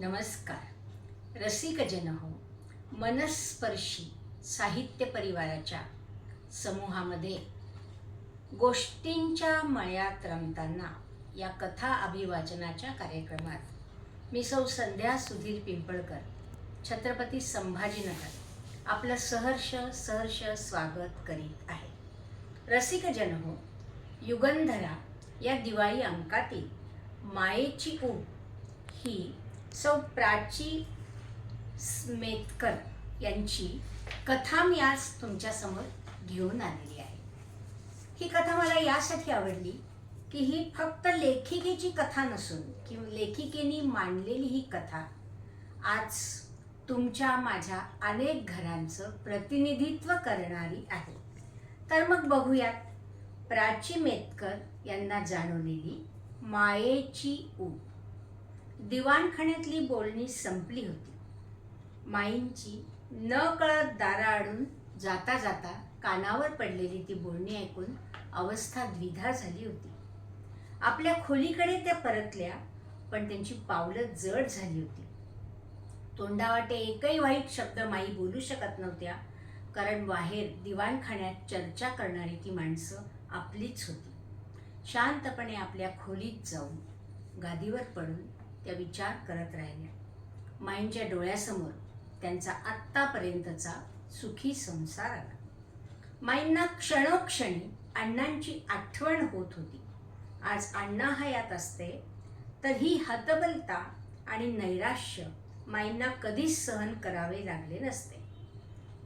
नमस्कार. रसिकजन हो मनस्पर्शी साहित्य परिवाराच्या समूहामध्ये गोष्टींच्या मळ्यात रमताना या कथा अभिवाचनाच्या कार्यक्रमात मी सौ संध्या सुधीर पिंपळकर छत्रपती संभाजीनगर आपलं सहर्ष सहर्ष स्वागत करीत आहे. रसिकजन हो युगंधरा या दिवाळी अंकातील मायेची ऊब ही सौ प्राची स्मेतकर यांची कथा मी आज तुमच्यासमोर घेऊन आलेली आहे. ही कथा मला यासाठी आवडली की ही फक्त लेखिकेची कथा नसून किंवा लेखिकेने मांडलेली ही कथा आज तुमच्या माझ्या अनेक घरांचं प्रतिनिधित्व करणारी आहे. तर मग बघूयात प्राची मेतकर यांना जाणवलेली मायेची ऊट दिवाणखाण्यातली बोलणी संपली होती. माईंची न कळत दाराआडून जाता जाता कानावर पडलेली ती बोलणी ऐकून अवस्था द्विधा झाली होती. आपल्या खोलीकडे त्या परतल्या पण त्यांची पावलं जड झाली होती. तोंडावाटे एकही वाईट शब्द माई बोलू शकत नव्हत्या कारण बाहेर दिवाणखाण्यात चर्चा करणारी ती माणसं आपलीच होती. शांतपणे आपल्या खोलीत जाऊन गादीवर पडून त्या विचार करत राहिल्या माईंच्या डोळ्यासमोर त्यांचा आत्तापर्यंतचा सुखी संसार आला. माईंना क्षणोक्षणी अण्णांची आठवण होत होती. आज अण्णा हयात असते तर ही हतबलता आणि नैराश्य माईंना कधीच सहन करावे लागले नसते.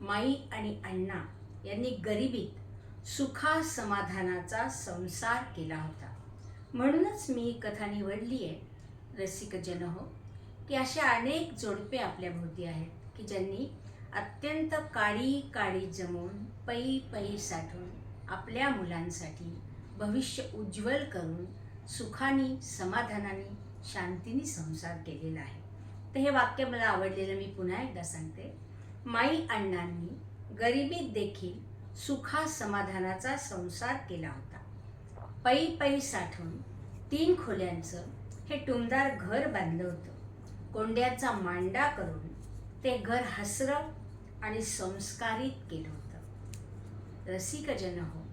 माई आणि अण्णा यांनी गरिबीत सुखा समाधानाचा संसार केला होता. म्हणूनच मी ही कथा निवडली आहे रसिकजन हो की अशा अनेक जोडपे आपल्या भोवती आहेत की ज्यांनी अत्यंत काळी काळी जमवून पै पै साठवून आपल्या मुलांसाठी भविष्य उज्ज्वल करून सुखाने समाधानाने शांतीने संसार केलेला आहे. तर हे वाक्य मला आवडलेलं मी पुन्हा एकदा सांगते. माई अण्णांनी गरिबीत देखील सुखा समाधानाचा संसार केला होता. पै पै साठवून तीन खोल्यांचं हे टुमदार घर बांधलं होतं. कोंड्याचा मांडा करून ते घर हसरं आणि संस्कारित केलं होतं. रसिकजन हो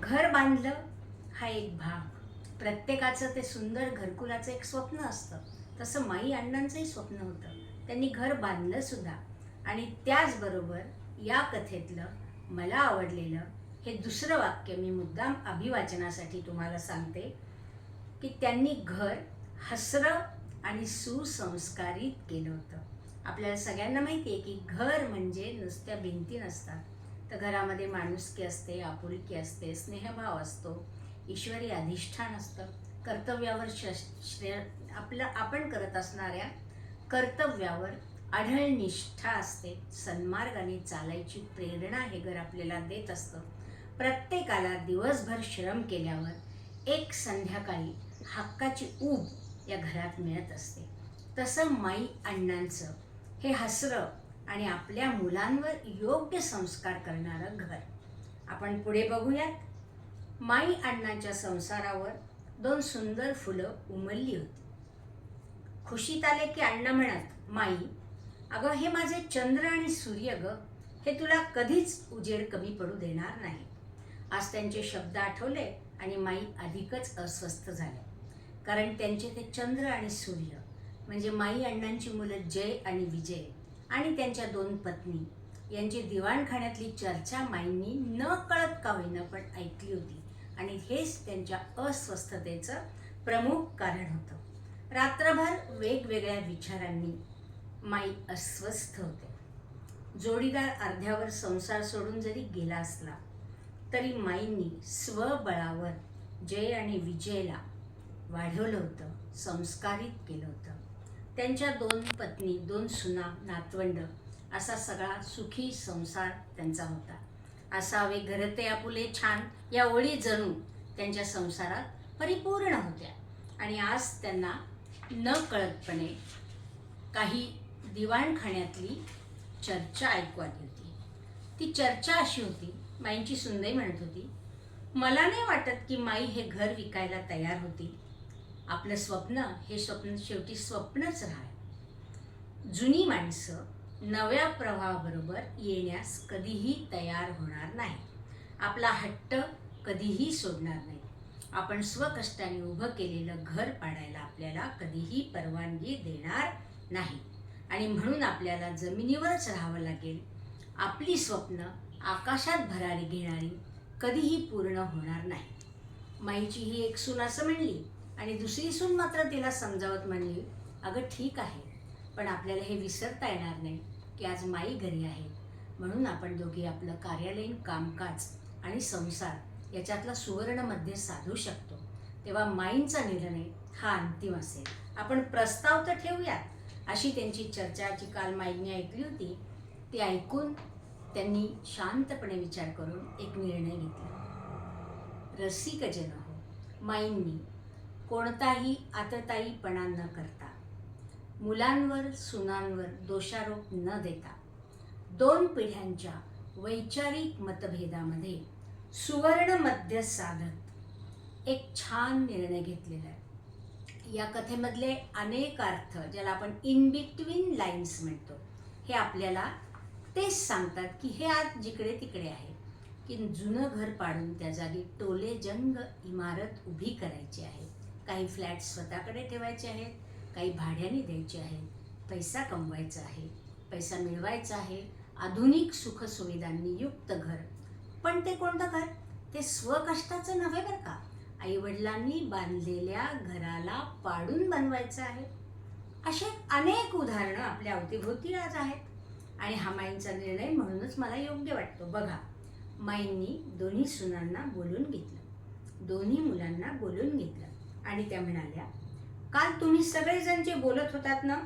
घर बांधलं हा एक भाग. प्रत्येकाचं ते सुंदर घरकुलाचं एक स्वप्न असतं. तसं माई अण्णांचंही स्वप्न होतं. त्यांनी घर बांधलं सुद्धा. आणि त्याचबरोबर या कथेतलं मला आवडलेलं हे दुसरं वाक्य मी मुद्दाम अभिवाचनासाठी तुम्हाला सांगते की त्यांनी घर हसरं आणि सुसंस्कारित केलं होतं. आपल्याला सगळ्यांना माहिती आहे की घर म्हणजे नुसत्या भिंती नसतात. तर घरामध्ये माणुसकी असते आपुलकी असते स्नेहभाव असतो ईश्वरी अधिष्ठान असतं. कर्तव्यावर श श्रेय आपलं आपण करत असणाऱ्या कर्तव्यावर आढळ निष्ठा असते. सन्मार्गाने चालायची प्रेरणा हे घर आपल्याला देत असतं. प्रत्येकाला दिवसभर श्रम केल्यावर एक संध्याकाळी हक्काची ऊब या घरात मिळत असते. तसं माई अण्णांचं हे हसरं आणि आपल्या मुलांवर योग्य संस्कार करणारं घर. आपण पुढे बघूयात. माई अण्णांच्या संसारावर दोन सुंदर फुलं उमलली होती. खुशीत आले की अण्णा म्हणत माई अगं हे माझे चंद्र आणि सूर्य ग हे तुला कधीच उजेड कमी पडू देणार नाही. आज त्यांचे शब्द आठवले आणि माई अधिकच अस्वस्थ झाल्या कारण त्यांचे ते चंद्र आणि सूर्य म्हणजे माई अण्णांची मुलं जय आणि विजय आणि त्यांच्या दोन पत्नी. यांची दिवाणखाण्यातली चर्चा माईंनी न कळत का होईना पण ऐकली होती आणि हेच त्यांच्या अस्वस्थतेचं प्रमुख कारण होतं. रात्रभर वेगवेगळ्या विचारांनी माई अस्वस्थ होते. जोडीदार अर्ध्यावर संसार सोडून जरी गेला असला तरी माईंनी स्वबळावर जय आणि विजयला वाढवलं होतं संस्कारित केलं होतं. त्यांच्या दोन पत्नी दोन सुना नातवंड असा सगळा सुखी संसार त्यांचा होता. असावे घरते आपुले छान या ओळी जणू त्यांच्या संसारात परिपूर्ण होत्या. आणि आज त्यांना न कळतपणे काही दिवाणखाण्यातली चर्चा ऐकू आली होती. ती चर्चा अशी होती माईंची सुंदई म्हणत होती मला नाही वाटत की माई हे घर विकायला तयार होती. आपलं स्वप्न हे स्वप्न शेवटी स्वप्नच राहाय जुनी माणसं नव्या प्रवाहाबरोबर येण्यास कधीही तयार होणार नाही. आपला हट्ट कधीही सोडणार नाही. आपण स्वकष्टाने उभं केलेलं घर पाडायला आपल्याला कधीही परवानगी देणार नाही. आणि म्हणून आपल्याला जमिनीवरच राहावं लागेल. आपली स्वप्न आकाशात भरारी घेणारी कधीही पूर्ण होणार नाही. माईची ही एक सून असं म्हणली आणि दुसरी सून मात्र तिला समजावत म्हणली अगं ठीक आहे पण आपल्याला हे विसरता येणार नाही की आज माई घरी आहे. म्हणून आपण दोघी आपलं कार्यालयीन कामकाज आणि संसार याच्यातला सुवर्णमध्ये साधू शकतो. तेव्हा माईंचा निर्णय हा अंतिम असेल. आपण प्रस्ताव तर ठेवूयात. अशी त्यांची चर्चा जी काल माईंनी ऐकली होती. ती ऐकून त्यांनी शांतपणे विचार करून एक निर्णय घेतला. रसिक जन हो माईंनी कोणताही आतताईपणा न करता. मुलांवर सुनांवर दोषारोप न देता दोन पिढ्यांच्या वैचारिक मतभेदामध्ये सुवर्ण मध्य साधत एक छान निर्णय घेतलेला आहे. या कथेमधले अनेक अर्थ ज्याला आपण इन बिटवीन लाईन्स म्हणतो हे आपल्याला तेच सांगतात की हे आज जिकडे तिकडे आहे. की जुनं घर पाडून त्या जागी टोले जंग इमारत उभी करायची आहे. काही फ्लॅट स्वतःकडे ठेवायचे आहेत काही भाड्याने द्यायचे आहेत पैसा कमवायचा आहे पैसा मिळवायचा आहे आधुनिक सुखसुविधांनी युक्त घर. पण ते कोणतं घर? ते स्वकष्टाचं नव्हे बरं का? आईवडिलांनी बांधलेल्या घराला पाडून बनवायचं आहे. असे अनेक उदाहरणं आपल्या अवतीभोवती आज आहेत. आणि हा माईंचा निर्णय म्हणूनच मला योग्य वाटतो. बघा माईंनी दोन्ही सुनांना बोलून घेतलं. दोन्ही मुलांना बोलून घेतलं. आणि त्या म्हणाल्या काल तुम्ही सगळेजण जे बोलत होतात ना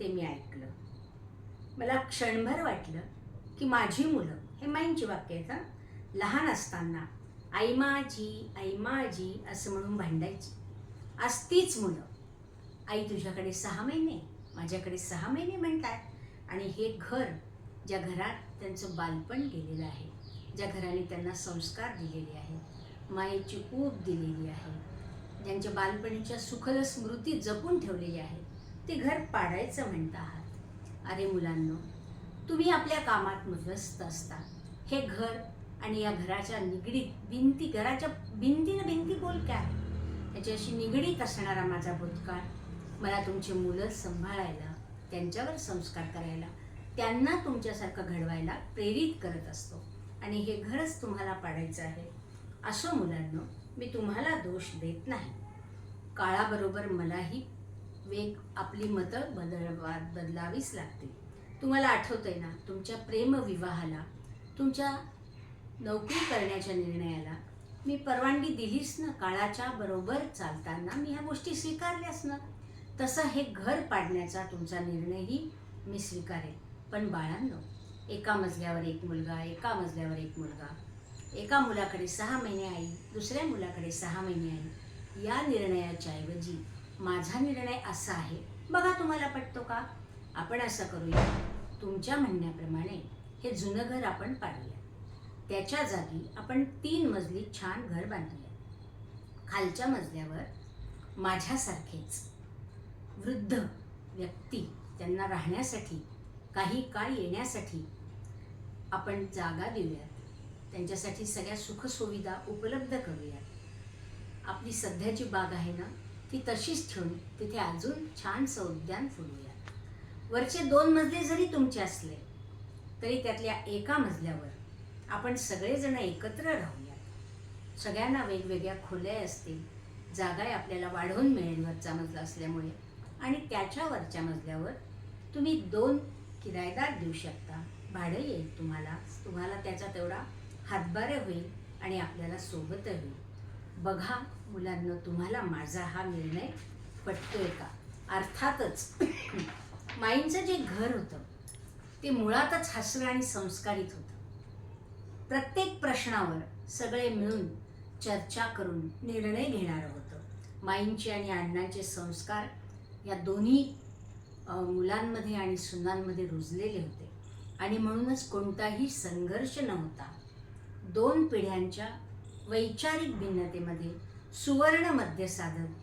ते मी ऐकलं. मला क्षणभर वाटलं की माझी मुलं हे माईंची वाक्य आहेत हां. लहान असताना आई माझी आई माझी असं म्हणून भांडायची. आज तीच मुलं आई तुझ्याकडे सहा महिने माझ्याकडे सहा महिने म्हणतात. आणि हे घर ज्या घरात त्यांचं बालपण गेलेलं आहे ज्या घराने त्यांना संस्कार दिलेले आहेत मायेची ऊब दिलेली आहे ज्यांच्या बालपणीच्या सुखद स्मृती जपून ठेवलेली आहेत ते घर पाडायचं म्हणता आहात अरे मुलांनो तुम्ही आपल्या कामात मध्यस्थ असता. हे घर आणि या घराच्या निगडीत भिंती घराच्या भिंतीनं भिंती बोल काय? याच्याशी निगडीत असणारा माझा भूतकाळ. मला तुमची मुलं सांभाळायला त्यांच्यावर संस्कार करायला त्यांना तुमच्यासारखं घडवायला प्रेरित करत असतो. आणि हे घरच तुम्हाला पाडायचं आहे. असं मुलांनो मी तुम्हाला दोष देत नाही. काळाबरोबर मलाही वेग आपली मतं बदलवा बदलावीच लागतील. तुम्हाला आठवतंय ना तुमच्या प्रेमविवाहाला तुमच्या नोकरी करण्याच्या निर्णयाला मी परवानगी दिलीच ना काळाच्या बरोबर चालताना मी ह्या गोष्टी स्वीकारल्याच ना. तसं हे घर पाडण्याचा तुमचा निर्णयही मी स्वीकारेल पण बाळांनो एका मजल्यावर एक मुलगा एका मजल्यावर एक मुलगा एका मुलाकडे सहा महिने आई दुसऱ्या मुलाकडे सहा महिने आई. या निर्णयाच्या ऐवजी माझा निर्णय असा आहे. बघा तुम्हाला पटतो का? आपण असं करूया. तुमच्या म्हणण्याप्रमाणे हे जुनं घर आपण पाडूया. त्याच्या जागी आपण तीन मजली छान घर बांधूया. खालच्या मजल्यावर माझ्यासारखेच वृद्ध व्यक्ती त्यांना राहण्यासाठी काही काळ येण्यासाठी आपण जागा देऊयात. त्यांच्यासाठी सगळ्या सुखसुविधा उपलब्ध करूयात आपली सध्याची बाग आहे ना ती तशीच ठेवून तिथे अजून छानसं उद्यान फुलवूयात वरचे दोन मजले जरी तुमचे असले तरी त्यातल्या एका मजल्यावर आपण सगळेजण एकत्र राहूयात सगळ्यांना वेगवेगळ्या खोल्या असतील जागा आपल्याला वाढवून मिळेल वरचा मजला असल्यामुळे. आणि त्याच्या वरच्या मजल्यावर तुम्ही दोन किरायदार देऊ शकता. भाडं येईल तुम्हाला तुम्हाला त्याचा तेवढा हातभार होईल आणि आपल्याला सोबत होईल. बघा मुलांना तुम्हाला माझा हा निर्णय पटतोय का? अर्थातच माईंचं जे घर होतं ते मुळातच हसरं आणि संस्कारित होतं. प्रत्येक प्रश्नावर सगळे मिळून चर्चा करून निर्णय घेणारं होतं. माईंचे आणि अण्णांचे संस्कार या दोन्ही मुलांमध्ये आणि सुनांमध्ये रुजलेले होते. आणि म्हणूनच कोणताही संघर्ष नव्हता. दोन पिढ्यांच्या वैचारिक भिन्नतेमध्ये सुवर्ण मध्य साधत.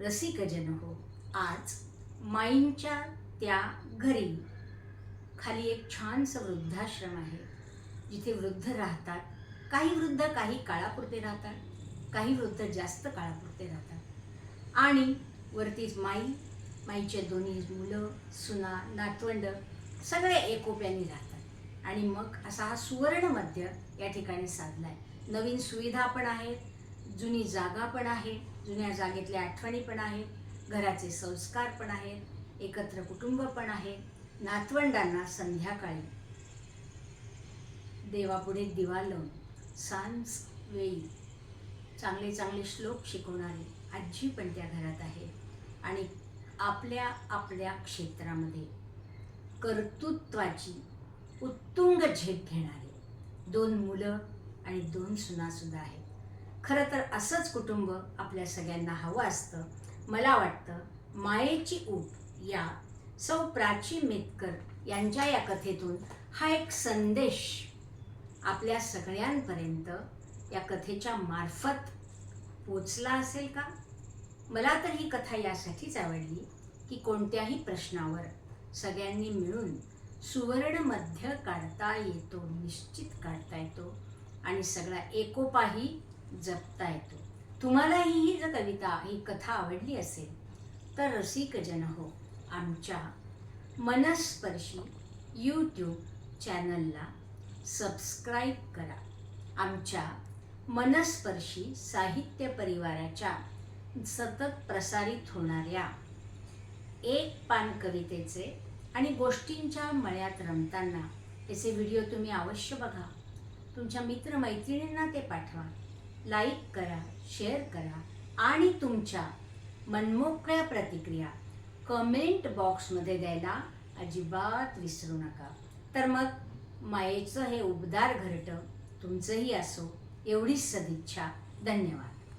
रसिकजन हो आज माईंच्या त्या घरी. खाली एक छानसं वृद्धाश्रम आहे. जिथे वृद्ध राहतात. काही वृद्ध काही काळापुरते राहतात. काही वृद्ध जास्त काळापुरते राहतात. आणि वरतीच माई माईचे दोन्ही मुलं सुना नातवंड सगळे एकोप्याने राहतात. आणि मग असा हा सुवर्ण मध्य या ठिकाणी साधला आहे नवीन सुविधा पण आहेत जुनी जागा पण आहे जुन्या जागेतल्या आठवणी पण आहेत घराचे संस्कार पण आहेत एकत्र कुटुंब पण आहे. नातवंडांना संध्याकाळी देवापुढे दिवा लावून सांज वेळी चांगले चांगले श्लोक शिकवणारी आजी पण त्या घरात आहे. आणि आपल्या आपल्या क्षेत्रामध्ये कर्तृत्वाची उत्तुंग झेप घेणारे. दोन मुलं आणि दोन सुनासुद्धा आहेत. खरं तर असंच कुटुंब आपल्या सगळ्यांना हवं असतं. मला वाटतं मायेची ऊट या सौ प्राची मेतकर यांच्या या कथेतून हा एक संदेश आपल्या सगळ्यांपर्यंत या कथेच्या मार्फत पोचला असेल का? मला तर ही कथा यासाठीच आवडली की कोणत्याही प्रश्नावर सगळ्यांनी मिळून सुवर्ण मध्य काढता येतो निश्चित काढता येतो आणि सगळा एकोपाही जपता येतो. तुम्हालाही ही जर कविता ही कथा आवडली असेल तर रसिकजन हो आमच्या मनस्पर्शी यूट्यूब चॅनलला सबस्क्राईब करा. आमच्या मनस्पर्शी साहित्य परिवाराच्या सतत प्रसारित होणाऱ्या एक पान कवितेचे आणि गोष्टींच्या मळ्यात रमताना याचे व्हिडिओ तुम्ही अवश्य बघा. तुमच्या मित्रमैत्रिणींना ते पाठवा. लाईक करा शेअर करा आणि तुमच्या मनमोकळ्या प्रतिक्रिया कमेंट बॉक्समध्ये द्यायला अजिबात विसरू नका. तर मग मायेचं हे उबदार घरटं तुमचंही असो एवढीच सदिच्छा. धन्यवाद.